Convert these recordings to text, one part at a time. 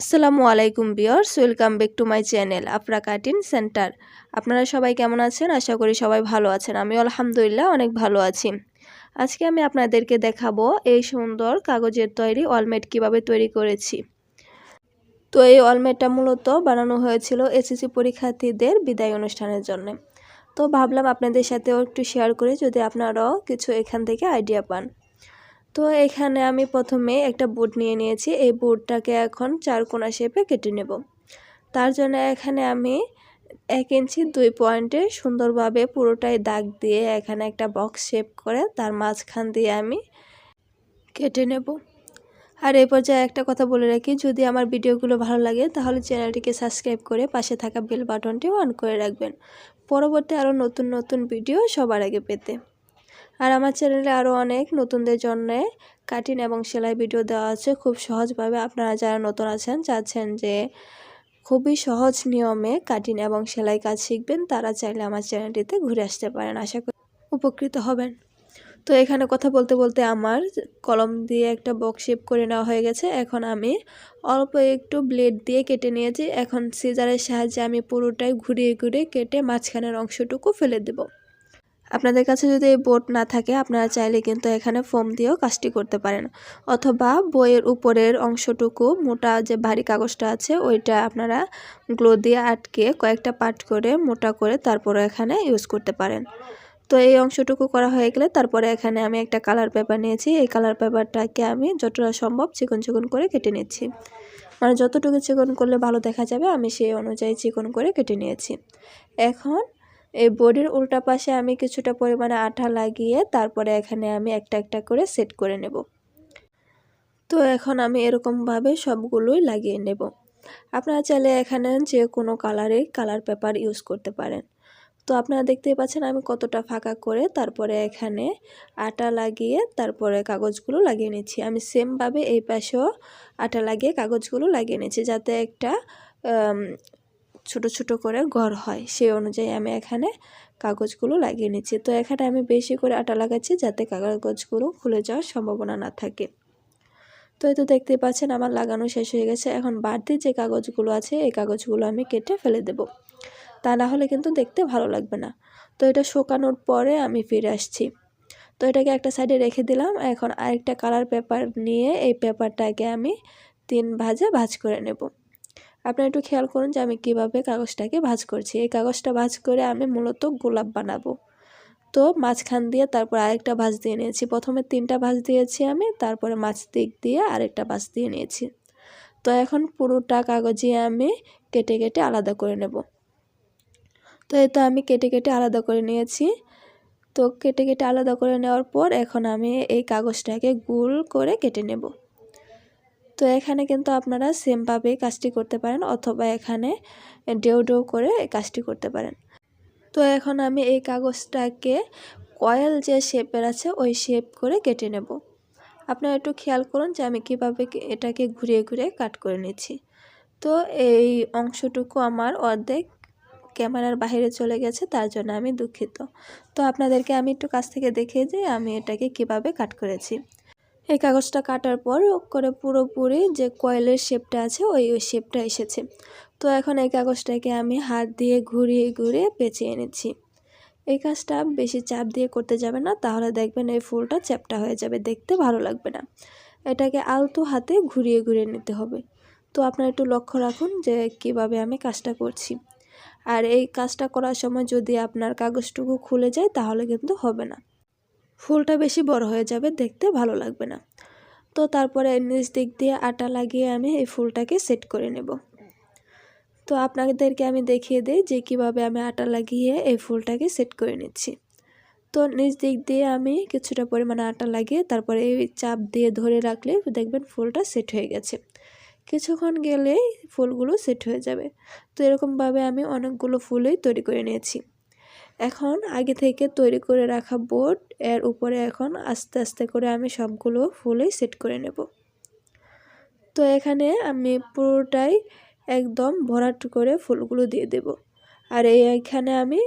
আসসালামু আলাইকুম viewers welcome back to my channel Afra cutting centre. আপনারা সবাই কেমন আছেন? আশা করি সবাই ভালো আছেন। আমি আলহামদুলিল্লাহ অনেক ভালো আছি। আজকে আমি আপনাদেরকে দেখাবো এই সুন্দর কাগজের তৈরি অলমেট কীভাবে তৈরি করেছি। তো এই অলমেটটা মূলত বানানো হয়েছিল এসএসসি পরীক্ষার্থীদের বিদায় অনুষ্ঠানের জন্য। তো ভাবলাম আপনাদের সাথেও একটু শেয়ার করে, যদি আপনারাও কিছু এখান থেকে আইডিয়া পান। তো এখানে আমি প্রথমে একটা বুট নিয়ে নিয়েছি। এই বুটটাকে এখন চার কোনা শেপে কেটে নেব। তার জন্য এখানে আমি এক ইঞ্চি দুই পয়েন্টে সুন্দরভাবে পুরোটাই দাগ দিয়ে এখানে একটা বক্স শেপ করে তার মাঝখান দিয়ে আমি কেটে নেব। আর এই পর্যায়ে একটা কথা বলে রাখি, যদি আমার ভিডিওগুলো ভালো লাগে তাহলে চ্যানেলটিকে সাবস্ক্রাইব করে পাশে থাকা বেল বাটনটি অন করে রাখবেন। পরবর্তী আরও নতুন নতুন ভিডিও সবার আগে পেতে। আর আমার চ্যানেলে আরও অনেক নতুনদের জন্য কাটিং এবং সেলাই ভিডিও দেওয়া আছে। খুব সহজভাবে আপনারা যারা নতুন আছেন, চাচ্ছেন যে খুবই সহজ নিয়মে কাটিং এবং সেলাই কাজ শিখবেন, তারা চাইলে আমার চ্যানেলটিতে ঘুরে আসতে পারেন। আশা করি উপকৃত হবেন। তো এখানে কথা বলতে বলতে আমার কলম দিয়ে একটা বক্স শেপ করে নেওয়া হয়ে গেছে। এখন আমি অল্প একটু ব্লেড দিয়ে কেটে নিয়েছি। এখন সিজারের সাহায্যে আমি পুরোটাই ঘুরিয়ে ঘুরিয়ে কেটে মাঝখানের অংশটুকু ফেলে দেবো। আপনাদের কাছে যদি এই বোর্ড না থাকে, আপনারা চাইলে কিন্তু এখানে ফোম দিয়েও কাজটি করতে পারেন। অথবা বইয়ের উপরের অংশটুকু, মোটা যে ভারী কাগজটা আছে, ওইটা আপনারা গ্লো দিয়ে আটকে কয়েকটা পার্ট করে মোটা করে তারপরে এখানে ইউজ করতে পারেন। তো এই অংশটুকু করা হয়ে গেলে তারপরে এখানে আমি একটা কালার পেপার নিয়েছি। এই কালার পেপারটাকে আমি যতটা সম্ভব চিকন চিকন করে কেটে নিচ্ছি। মানে যতটুকু চিকন করলে ভালো দেখা যাবে, আমি সেই অনুযায়ী চিকন করে কেটে নিয়েছি। এখন এই বোর্ডের উল্টা পাশে আমি কিছুটা পরিমাণে আঠা লাগিয়ে তারপরে এখানে আমি একটা একটা করে সেট করে নেব। তো এখন আমি এরকমভাবে সবগুলোই লাগিয়ে নেব। আপনারা চাইলে এখানে যে কোনো কালারে কালার পেপার ইউজ করতে পারেন। তো আপনারা দেখতেই পাচ্ছেন আমি কতটা ফাঁকা করে তারপরে এখানে আটা লাগিয়ে তারপরে কাগজগুলো লাগিয়ে নিচ্ছি। আমি সেমভাবে এই পাশেও আটা লাগিয়ে কাগজগুলো লাগিয়ে নিচ্ছি যাতে একটা ছোট ছোট করে ঘর হয়। সেই অনুযায়ী আমি এখানে কাগজগুলো লাগিয়ে নিচ্ছি। তো এখানে আমি বেশি করে আটা লাগাচ্ছি যাতে কাগজগুলো খুলে যাওয়ার সম্ভাবনা না থাকে। তো এই তো দেখতে পাচ্ছেন আমার লাগানো শেষ হয়ে গেছে। এখন বাড়তি যে কাগজগুলো আছে, এই কাগজগুলো আমি কেটে ফেলে দেব। তা না হলে কিন্তু দেখতে ভালো লাগবে না। তো এটা শুকানোর পরে আমি ফিরে আসছি। তো এটাকে একটা সাইডে রেখে দিলাম। এখন আরেকটা কালার পেপার নিয়ে এই পেপারটাকে আমি তিন ভাজে ভাজ করে নেব। আপনারা একটু খেয়াল করুন যে আমি কীভাবে কাগজটাকে ভাজ করছি। এই কাগজটা ভাজ করে আমি মূলত গোলাপ বানাবো। তো মাঝখান দিয়ে তারপর আরেকটা ভাজ দিয়ে নিয়েছি। প্রথমে তিনটা ভাজ দিয়েছি আমি, তারপরে মাছ দিক দিয়ে আরেকটা ভাজ দিয়ে নিয়েছি। তো এখন পুরোটা কাগজে আমি কেটে কেটে আলাদা করে নেব। তো এই তো আমি কেটে কেটে আলাদা করে নিয়েছি। তো কেটে কেটে আলাদা করে নেওয়ার পর এখন আমি এই কাগজটাকে গোল করে কেটে নেব। তো এখানে কিন্তু আপনারা সেমভাবে কাজটি করতে পারেন অথবা এখানে ডেউ ডেউ করে কাজটি করতে পারেন। তো এখন আমি এই কাগজটাকে কয়েল যে শেপের আছে ওই শেপ করে কেটে নেব। আপনারা একটু খেয়াল করুন যে আমি কীভাবে এটাকে ঘুরিয়ে ঘুরিয়ে কাট করে নিচ্ছি। তো এই অংশটুকু আমার অর্ধেক ক্যামেরার বাহিরে চলে গেছে, তার জন্য আমি দুঃখিত। তো আপনাদেরকে আমি একটু কাছ থেকে দেখে যে আমি এটাকে কীভাবে কাট করেছি। এই কাগজটা কাটার পর করে পুরোপুরি যে কয়েলের শেপটা আছে, ওই ওই শেপটা এসেছে। তো এখন এই কাগজটাকে আমি হাত দিয়ে ঘুরিয়ে ঘুরিয়ে পেঁচিয়ে এনেছি এই কাজটা বেশি চাপ দিয়ে করতে যাবে না, তাহলে দেখবেন এই ফুলটা চ্যাপটা হয়ে যাবে, দেখতে ভালো লাগবে না। এটাকে আলতো হাতে ঘুরিয়ে ঘুরিয়ে নিতে হবে। তো আপনারা একটু লক্ষ্য রাখুন যে কীভাবে আমি কাজটা করছি। আর এই কাজটা করার সময় যদি আপনার কাগজটুকু খুলে যায়, তাহলে কিন্তু হবে না। ফুলটা বেশি বড় হয়ে যাবে, দেখতে ভালো লাগবে না। তো তারপরে নিচ দিক দিয়ে আটা লাগিয়ে আমি এই ফুলটাকে সেট করে নেব। তো আপনাদেরকে আমি দেখিয়ে দিই যে কীভাবে আমি আটা লাগিয়ে এই ফুলটাকে সেট করে নিচ্ছি। তো নিচ দিক দিয়ে আমি কিছুটা পরিমাণে আটা লাগিয়ে তারপরে এই চাপ দিয়ে ধরে রাখলে দেখবেন ফুলটা সেট হয়ে গেছে। কিছুক্ষণ গেলেই ফুলগুলো সেট হয়ে যাবে। তো এরকমভাবে আমি অনেকগুলো ফুলই তৈরি করে নিয়েছি। এখন আগে থেকে তৈরি করে রাখা বোর্ড, এর উপরে এখন আস্তে আস্তে করে আমি সবগুলো ফুলেই সেট করে নেব। তো এখানে আমি পুরোটাই একদম ভরাট করে ফুলগুলো দিয়ে দেব। আর এই এখানে আমি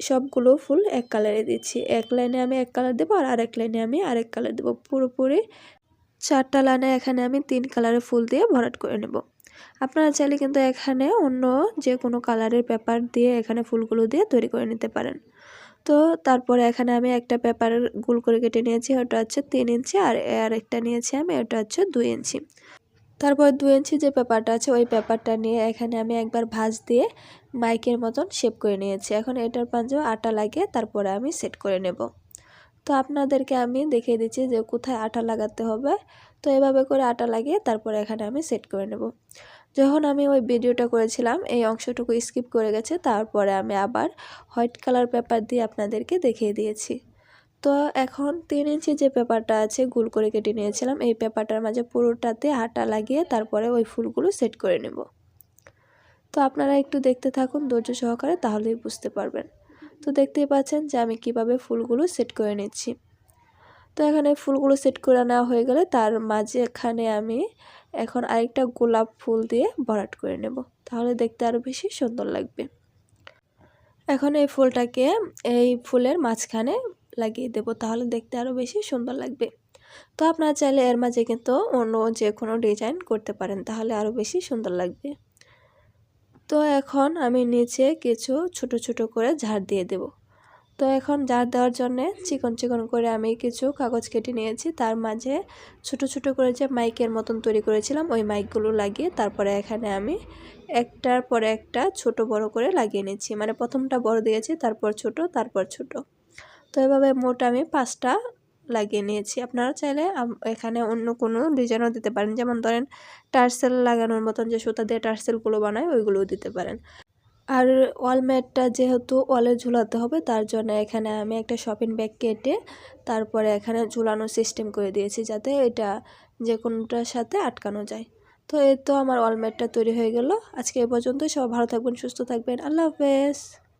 সবগুলো ফুল এক কালারে দিচ্ছি। এক লাইনে আমি এক কালার দেবো আর আরেক লাইনে আমি আরেক কালার দেবো। পুরোপুরি চারটা লাইনে এখানে আমি তিন কালারের ফুল দিয়ে ভরাট করে নেব। আপনারা চাইলে কিন্তু এখানে অন্য যে কোনো কালারের পেপার দিয়ে এখানে ফুলগুলো দিয়ে তৈরি করে নিতে পারেন। তো তারপরে এখানে আমি একটা পেপার গোল করে কেটে নিয়েছি, ওটা হচ্ছে তিন ইঞ্চি আর আর একটা নিয়েছি আমি, ওটা হচ্ছে দুই ইঞ্চি। তারপর দু ইঞ্চি যে পেপারটা আছে, ওই পেপারটা নিয়ে এখানে আমি একবার ভাঁজ দিয়ে মাইকের মতন শেপ করে নিয়েছি। এখন এটার পাঞ্জে আটা লাগিয়ে তারপরে আমি সেট করে নেব। তো আপনাদেরকে আমি দেখিয়ে দিচ্ছি যে কোথায় আটা লাগাতে হবে। তো এভাবে করে আটা লাগিয়ে তারপরে এখানে আমি সেট করে নেব। যখন আমি ওই ভিডিওটা করেছিলাম, এই অংশটুকু স্কিপ করে গেছে, তারপরে আমি আবার হোয়াইট কালার পেপার দিয়ে আপনাদেরকে দেখিয়ে দিয়েছি। তো এখন তিন ইঞ্চি যে পেপারটা আছে, গুল করে কেটে নিয়েছিলাম, এই পেপারটার মাঝে পুরোটাতে আটা লাগিয়ে তারপরে ওই ফুলগুলো সেট করে নেব। তো আপনারা একটু দেখতে থাকুন, ধৈর্য সহকারে, তাহলেই বুঝতে পারবেন। তো দেখতেই পাচ্ছেন যে আমি কীভাবে ফুলগুলো সেট করে নিচ্ছি। তো এখানে ফুলগুলো সেট করে নেওয়া হয়ে গেলে তার মাঝেখানে আমি এখন আরেকটা গোলাপ ফুল দিয়ে ভরাট করে নেব। তাহলে দেখতে আরও বেশি সুন্দর লাগবে। এখন এই ফুলটাকে এই ফুলের মাঝখানে লাগিয়ে দেব। তাহলে দেখতে আরও বেশি সুন্দর লাগবে। তো আপনারা চাইলে এর মাঝে কিন্তু অন্য যে কোনো ডিজাইন করতে পারেন। তাহলে আরও বেশি সুন্দর লাগবে। তো এখন আমি নিচে কিছু ছোট ছোট করে ঝাড় দিয়ে দেব। তো এখন ঝাড় দেওয়ার জন্যে চিকন চিকন করে আমি কিছু কাগজ কেটে নিয়েছি। তার মাঝে ছোট ছোট করে যে মাইকের মতন তৈরি করেছিলাম, ওই মাইকগুলো লাগিয়ে তারপরে এখানে আমি একটার পরে একটা ছোট বড় করে লাগিয়ে নিচ্ছি। মানে প্রথমটা বড় দিয়েছি, তারপর ছোট তারপর ছোট। তো এভাবে মোট আমি পাঁচটা লাগিয়ে নিয়েছি। আপনারা চাইলে এখানে অন্য কোনো ডিজাইনও দিতে পারেন। যেমন ধরেন টার্সেল লাগানোর মতন যে সুতা দিয়ে টার্সেলগুলো বানায়, ওইগুলোও দিতে পারেন। আর ওয়ালমেটটা যেহেতু ওয়ালে ঝুলাতে হবে, তার জন্য এখানে আমি একটা শপিং ব্যাগ কেটে তারপরে এখানে ঝুলানোর সিস্টেম করে দিয়েছি, যাতে এটা যে কোনোটার সাথে আটকানো যায়। তো এই তো আমার ওয়ালমেটটা তৈরি হয়ে গেল। আজকে এ পর্যন্ত সব ভালো থাকবেন, সুস্থ থাকবেন। আল্লাহ হাফেজ।